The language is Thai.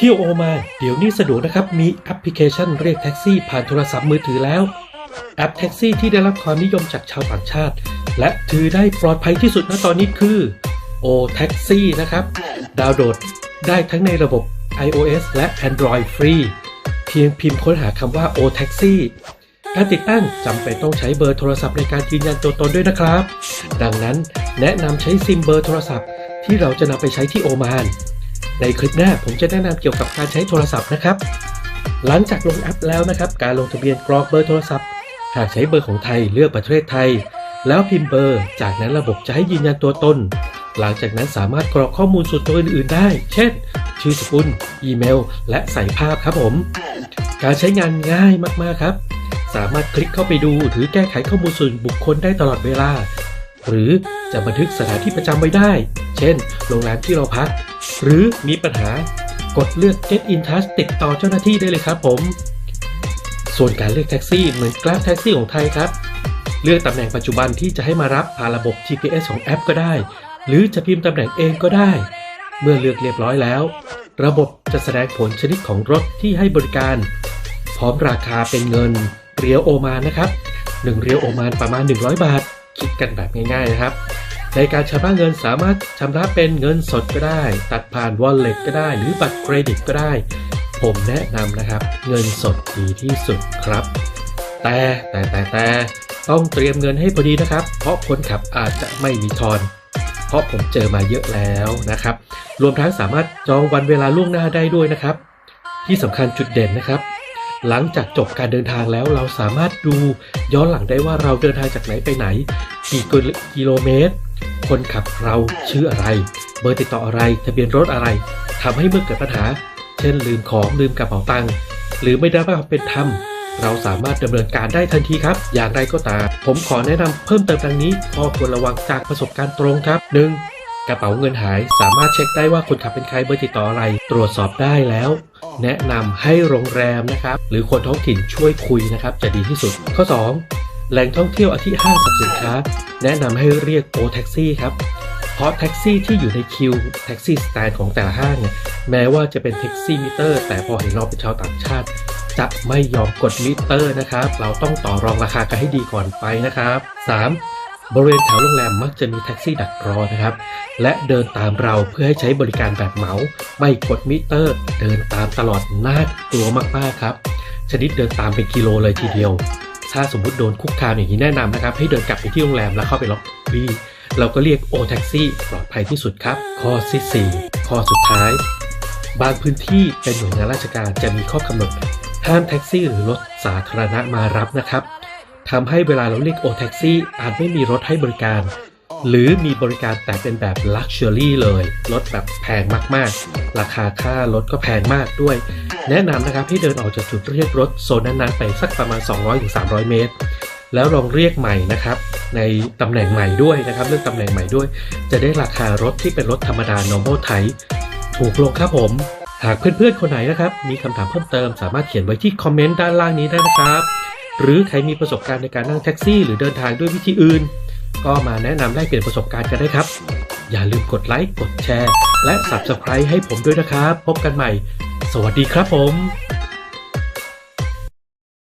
เที่ยวโอมานเดี๋ยวนี้สะดวกนะครับ มีแอปพลิเคชันเรียกแท็กซี่ผ่านโทรศัพท์มือถือแล้ว แอปแท็กซี่ที่ได้รับความนิยมจากชาวต่างชาติ และถือได้ปลอดภัยที่สุดณตอนนี้คือ O Taxi นะครับ ดาวน์โหลดได้ทั้งในระบบ iOS และ Android ฟรี เพียงพิมพ์ค้นหาคำว่า O Taxi การติดตั้งจำเป็นต้องใช้เบอร์โทรศัพท์ในการยืนยันตัวตนด้วยนะครับ ดังนั้นแนะนำใช้ซิมเบอร์โทรศัพท์ที่เราจะนำไปใช้ที่โอมาน ในคลิปหน้าผมจะแนะนำเกี่ยวกับการใช้โทรศัพท์นะครับ หลังจากลงแอปแล้วนะครับ การลงทะเบียนกรอกเบอร์โทรศัพท์ หากใช้เบอร์ของไทยเลือกประเทศไทย แล้วพิมพ์เบอร์ จากนั้นระบบจะให้ยืนยันตัวตน หลังจากนั้นสามารถกรอกข้อมูลส่วนตัวอื่นๆได้ เช่น ชื่อสกุล อีเมล และใส่ภาพครับผม การใช้งานง่ายมากๆครับ สามารถคลิกเข้าไปดูหรือแก้ไขข้อมูลส่วนบุคคลได้ตลอดเวลา หรือจะบันทึกสถานที่ประจำไว้ได้ เช่น โรงแรมที่เราพัก หรือมีปัญหากดเลือก Get in Touch ติดต่อเจ้าหน้าที่ได้เลยครับผม ส่วนการเรียกแท็กซี่เหมือน Grab แท็กซี่ของไทยครับ เลือกตำแหน่งปัจจุบันที่จะให้มารับผ่านระบบ GPS ของแอปก็ได้ หรือจะพิมพ์ตำแหน่งเองก็ได้ เมื่อเลือกเรียบร้อยแล้ว ระบบจะแสดงผลชนิดของรถที่ให้บริการ พร้อมราคาเป็นเงินเรียวโอมานนะครับ1เรียวโอมานประมาณ 100 บาท คิดกันแบบง่ายๆนะครับ ในการชำระเงินสามารถชำระเป็นเงินสดก็ได้ ตัดผ่าน wallet ก็ได้ หรือบัตรเครดิตก็ได้ ผมแนะนำนะครับ เงินสดดีที่สุดครับ แต่แต่แต่แต่ต้องเตรียมเงินให้พอดีนะครับ เพราะคนขับอาจจะไม่มีทอน เพราะผมเจอมาเยอะแล้วนะครับ รวมทั้งสามารถจองวันเวลาล่วงหน้าได้ด้วยนะครับ ที่สำคัญจุดเด่นนะครับหลังจากจบการเดินทางแล้วเราสามารถดูย้อนหลังได้ว่าเราเดินทางจากไหนไปไหน กี่กิโลเมตร คนขับเราชื่ออะไร เบอร์ติดต่ออะไร ทะเบียนรถอะไรทำให้เมื่อเกิดปัญหา เช่นลืมของลืมกระเป๋าตังค์หรือไม่ได้รับความเป็นธรรมเราสามารถดำเนินการได้ทันทีครับ อย่างไรก็ตาม ผมขอแนะนำเพิ่มเติมดังนี้ข้อควรระวังจากประสบการณ์ตรงครับ 1. กระเป๋าเงินหายสามารถเช็คได้ว่าคนขับเป็นใครเบอร์ติดต่ออะไร ตรวจสอบได้แล้ว แนะนำให้โรงแรมนะครับ หรือคนท้องถิ่นช่วยคุยนะครับ จะดีที่สุด ข้อ 2. แหล่งท่องเที่ยวอาทิห้างสรรพสินค้า แนะนำให้เรียกโอแท็กซี่ครับเพราะแท็กซี่ที่อยู่ในคิวแท็กซี่สแตนของแต่ละห้างเนี่ยแม้ว่าจะเป็นแท็กซี่มิเตอร์ แต่พอเห็นเราเป็นชาวต่างชาติ จะไม่ยอมกดมิเตอร์นะครับ เราต้องต่อรองราคากันให้ดีก่อนไปนะครับ 3. บริเวณแถวโรงแรมมักจะมีแท็กซี่ดักรอนะครับ และเดินตามเราเพื่อให้ใช้บริการแบบเหมา ไม่กดมิเตอร์ เดินตามตลอดน่ากลัวมากๆครับ ชนิดเดินตามเป็นกิโลเลยทีเดียว ถ้าสมมุติโดนคุกคามอย่างนี้แนะนำนะครับ ให้เดินกลับไปที่โรงแรมแล้วเข้าไปล็อบบี้เราก็เรียกโอแท็กซี่ปลอดภัยที่สุดครับ ข้อที่4ข้อสุดท้าย บางพื้นที่เป็นหน่วยงานราชการจะมีข้อกำหนด ห้ามแท็กซี่หรือรถสาธารณะมารับนะครับทำให้เวลาเราเรียกโอแท็กซี่อาจไม่มีรถให้บริการ หรือมีบริการแต่เป็นแบบลักชัวรี่เลยรถแบบแพงมากๆ ราคาค่ารถก็แพงมากด้วย แนะนำนะครับให้เดินออกจากจุดเรียกรถโซนนั้นๆไปสักประมาณ 200-300 เมตร แล้วลองเรียกใหม่นะครับ ในตำแหน่งใหม่ด้วยนะครับเลือกตำแหน่งใหม่ด้วย จะได้ราคารถที่เป็นรถธรรมดา normal type ถูกลงครับผมหากเพื่อนๆ คนไหนนะครับ มีคำถามเพิ่มเติมสามารถเขียนไว้ที่คอมเมนต์ด้านล่างนี้ได้นะครับ หรือใครมีประสบการณ์ในการนั่งแท็กซี่ หรือเดินทางด้วยวิธีอื่น ก็มาแนะนำแลกเปลี่ยนประสบการณ์กันได้ครับ อย่าลืมกดไลค์กดแชร์ และ Subscribe ให้ผมด้วยนะครับ พบกันใหม่ สวัสดีครับผม